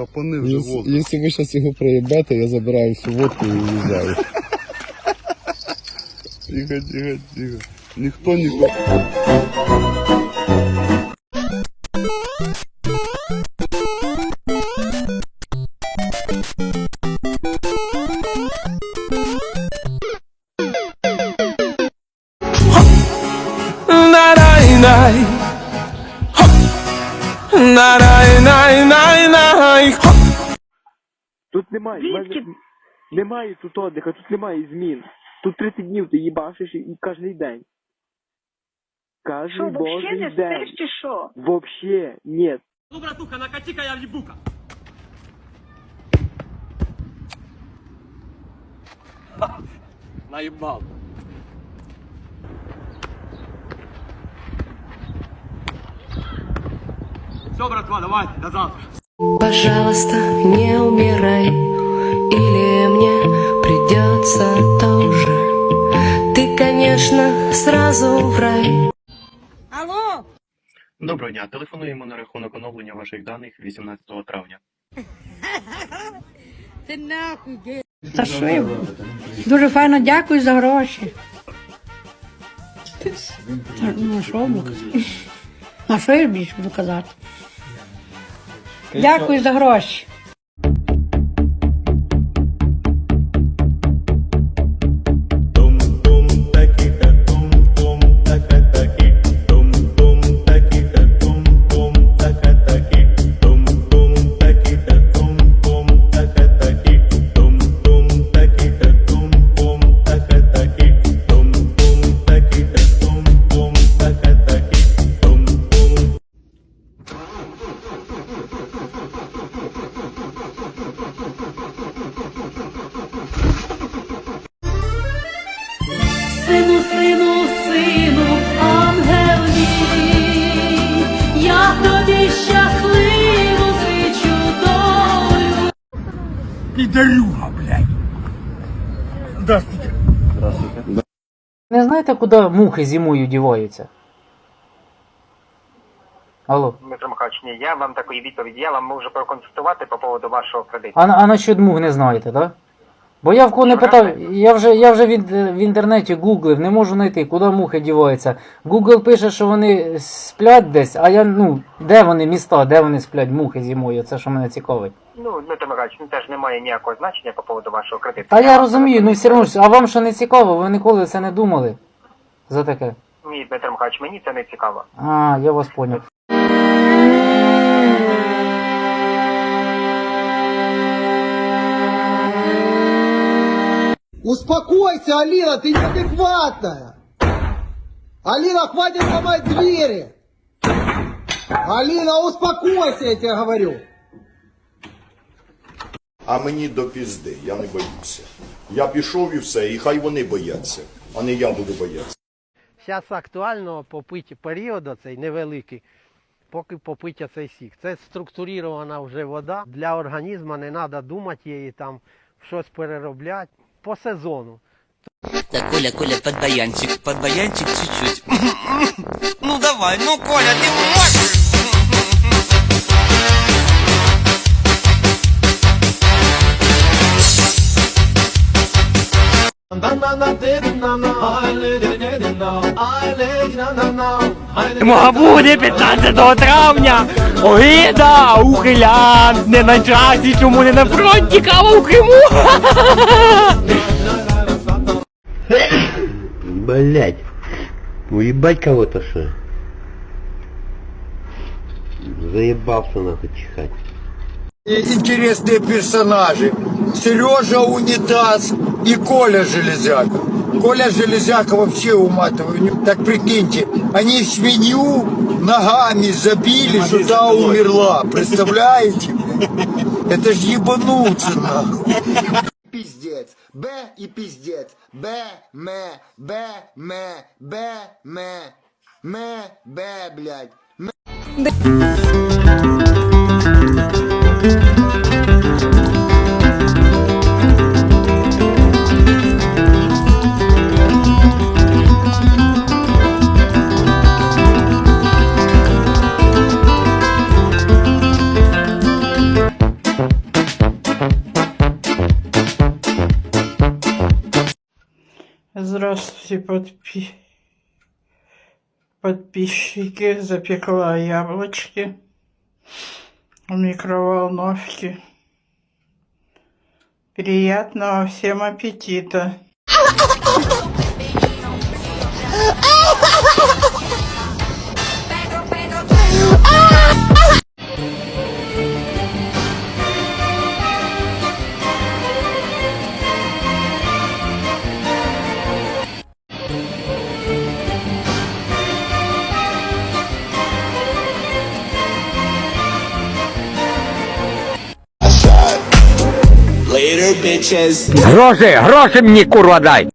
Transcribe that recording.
Хапани вже Если, воду. Якщо вы сейчас его проебете, я забираю всю водку и уезжаю. Тихо, тихо, тихо. Ніхто нікого. Тут немає, в мене немає тут отдиха, тут немає змін. Тут 30 днів ти їбашиш і, і кожен день. Кожен Що, вообще божий не день. спиш чи що? Вообще, нет. Ну, братуха, накати-ка я ебука. Наебал. Все, братва, давайте, до завтра. Пожалуйста, не умирай, или мне придется тоже. Ты, конечно, сразу в рай. Алло, Доброго дня. Телефонуємо на рахунок оновлення ваших даних 18 травня. ти нахуй, де? Та що я? Дуже файно дякую за гроші. Та, ну, а що? А що я більше буду казати? Дякую за гроші. Не знаєте, куди мухи зимою діваються? Алло. Дмитро Михайлович, ні, я вам такої відповіді, я вам можу проконсультувати по поводу вашого кредиту. А, на- а насчет мух не знаєте, так? Да? Бо я в кого не питав, я вже, я вже в, в інтернеті гуглив, не можу знайти, куди мухи діваються. Google пише, що вони сплять десь, а я, ну, де вони міста, де вони сплять, мухи зимою, це що мене цікавить. Ну, Дмитро Михайлович, ну теж немає ніякого значення по поводу вашого кредиту. Та я розумію, ну все одно, а вам що не цікаво, ви ніколи це не думали за таке? Ні, Дмитро Михайлович, мені це не цікаво. А, я вас поняв. Успокойся, Алина, ты неадекватная. Алина, хватит ломать двери. Алина, успокойся, я тебе говорю. А мені до пізди, я не боюся. Я пішов і все, і хай вони бояться, а не я буду боятися. Зараз актуально попити період цей невеликий, поки попити цей сік. Це структурована вже вода. Для організму не треба думати її там щось переробляти по сезону. Так, Коля, Коля, под баянчик, под баянчик чуть-чуть. Ну давай, ну Коля, ты можешь! Мога буде 15 травня! Огида, ухилян, не на часі, чому не на фронті, кава у Криму! Блять, уебать кого-то что? Заебался нахуй чихать. Интересные персонажи. Сережа Унитаз и Коля Железяка. Коля Железяка вообще уматываю. Так прикиньте, они свинью ногами забили, что та умерла. Представляете? Это ж ебануться нахуй. Б и пиздец. Б, М, Б, М, Б, М, М, Б, блядь. Всі подпи... подписчики. Запекла яблочки в микроволновке. Приятного всем аппетита! Гроші, гроші мені, курва, дай!